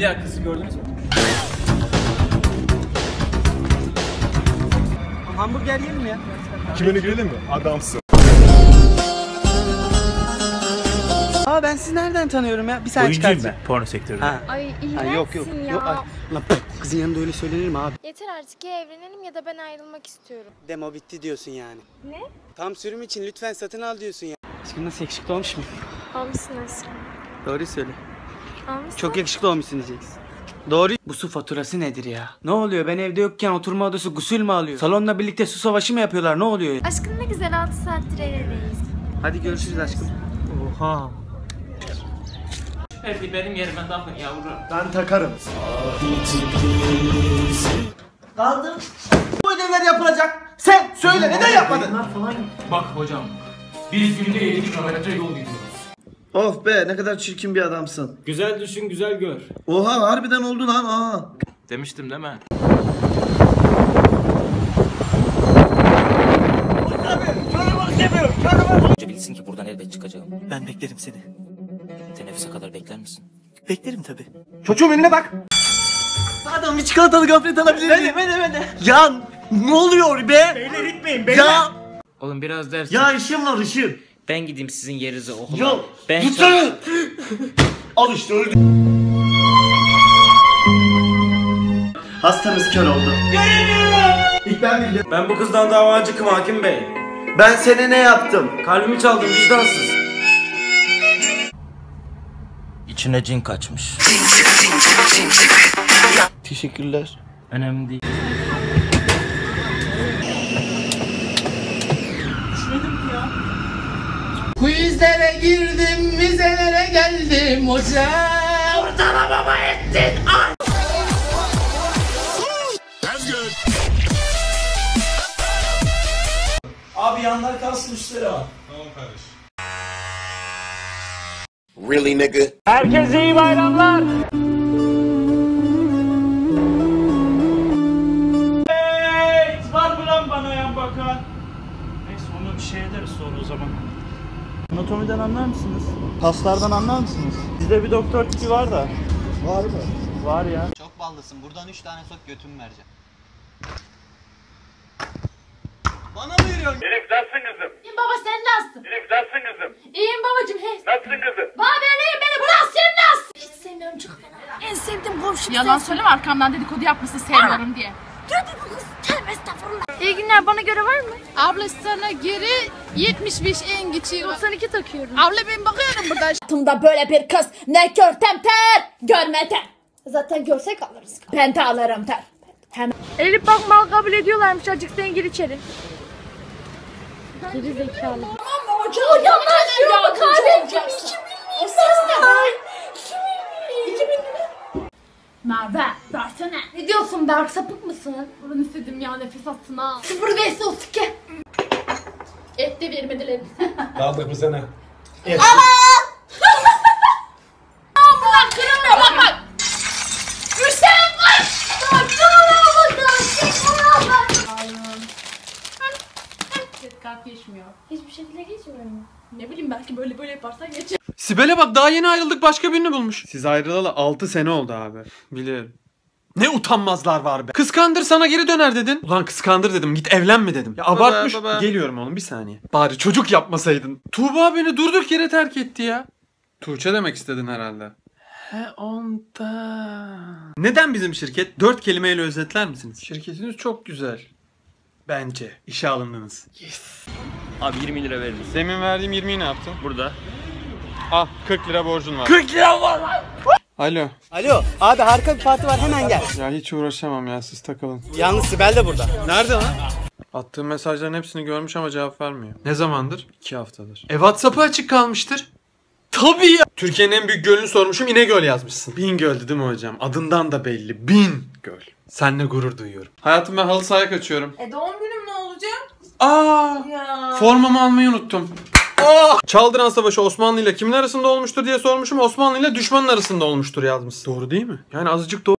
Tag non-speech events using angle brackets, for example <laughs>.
Hülya kızı gördünüz mü? Hamburger yiyelim mi ya? Kimine girelim mi? Adamsın. Aa ben sizi nereden tanıyorum ya? Bir saniye Oyuncuyum ben porno sektöründe. Ha. Ay iğrençsin yok yok. ya. Yok, ay, lan kızın yanında öyle söylenir mi abi? Yeter artık ya evlenelim ya da ben ayrılmak istiyorum. Demo bitti diyorsun yani. Ne? Tam sürüm için lütfen satın al diyorsun ya. Aşkım nasıl yakışıklı olmuş mu? Almışsın aşkım. Doğruyu söyle. Almışsın. Çok yakışıklı olmuşsun diyeceksin. Doğru. Bu su faturası nedir ya? Ne oluyor? Ben evde yokken oturma odası gusül mü alıyor? Salonla birlikte su savaşı mı yapıyorlar? Ne oluyor? ya? Aşkım ne güzel 6 saattir el eleyiz. Hadi görüşürüz aşkım. Oha. Hadi benim yerime takın yavrum. Ben takarım. Kaldım. Bu ödevler yapılacak. Sen söyle neden yapmadın? Bak hocam. Biz günde 7 kilometre yol gidiyoruz. Of be ne kadar çirkin bir adamsın. Güzel düşün güzel gör. Oha harbiden oldu lan aa. Demiştim değil mi? Önce bilsin ki buradan elbet çıkacağım. Ben beklerim seni. Teneffüse kadar bekler misin? Beklerim tabi. Çocuğum önüne bak. Adam bir çikolatalı gofret alabilir miyim? Beni beni beni. Ya ne oluyor be? Beyler gitmeyin Ya Oğlum biraz ders. ya işim var işim. Ben gideyim sizin yerinize okula. Ya ben tutsana. Al işte öldü. Hastamız kör oldu. İlk ben bildim. Ben bu kızdan davacı hakim bey. Ben sana ne yaptım? Kalbimi çaldın vicdansız. İçine cin kaçmış. Teşekkürler. Önemli değil. Quizlere girdim, vizelere geldim hocam. Ortalamama ettin. Abi yanlar kalsın üstleri al. Really nigga? Herkese iyi bayramlar. Hey, var mı lan bana yan bakan? Neyse onu bir şey ederiz sonra o zaman. Anatomiden anlar mısınız? Kaslardan anlar mısınız? Bizde bir doktor tipi var da. Var mı? Var ya. Çok ballısın. Buradan 3 tane sok götümü vereceğim. Bana mı yürüyorsun? İyiyim baba sen nasılsın? İyiyim nasılsın kızım? İyiyim babacım he. Nasılsın kızım? Baba ben iyiyim beni bırak sen nasılsın? Hiç sevmiyorum çok fena. En sevdiğim komşum Yalan söyleme arkamdan dedikodu yapmışsın sevmiyorum diye. Tövbe estağfurullah. İyi günler bana göre var mı? Abla sana geri 75 en geçiyor. 92 takıyorum. Abla ben bakıyorum burada. <laughs> Hayatımda böyle bir kız ne görsem ter, görmeden. Zaten görsek alırız. Pente alırım ter. Hemen. Elif bak mal kabul ediyorlarmış azıcık sen gir içeri. Geri zekalı. Tamam mı hocam? Hocam ben şu an kaybettim. 2000 O ses ne lan? 2000 2000 Merve, versene. Ne diyorsun Berk, sapık mısın? Buradan istedim ya nefes atsın ha. 05 32. Et de vermediler <laughs> bize. Kaldır bu sene. Ulan kırılmıyor bak bak. Hüseyin kaç! Kalp geçmiyor. Hiçbir şekilde geçmiyor mu? Ne bileyim belki böyle böyle yaparsan geçer. Sibel'e bak daha yeni ayrıldık başka birini bulmuş. Siz ayrılalı 6 sene oldu abi. Biliyorum. Ne utanmazlar var be. Kıskandır sana geri döner dedin. Ulan kıskandır dedim git evlenme dedim. Ya abartmış. baba. Geliyorum oğlum bir saniye. Bari çocuk yapmasaydın. Tuğba beni durduk yere terk etti ya. Tuğçe demek istedin herhalde. He ondan. Neden bizim şirket? Dört kelimeyle özetler misiniz? Şirketiniz çok güzel. Bence. İşe alındınız. Abi 20 lira verir misin? Demin verdiğim 20'yi ne yaptın? Burada. Ah 40 lira borcun var. 40 lira var lan. Alo. Alo abi harika bir parti var hemen gel. Ya hiç uğraşamam ya siz takılın. Yalnız Sibel de burada. Nerede lan? Attığım mesajların hepsini görmüş ama cevap vermiyor. Ne zamandır? İki haftadır. E Whatsapp'ı açık kalmıştır. Tabii ya. Türkiye'nin en büyük gölünü sormuşum İnegöl yazmışsın. Bingöl'dü değil mi hocam? Adından da belli. Bingöl. Seninle gurur duyuyorum. Hayatım ben halı sahaya kaçıyorum. E doğum günüm ne olacak? Aa! Ya. Formamı almayı unuttum. Aa! Çaldıran Savaşı Osmanlı ile kimin arasında olmuştur diye sormuşum. Osmanlı ile düşmanın arasında olmuştur yazmış. Doğru değil mi? Yani azıcık doğru.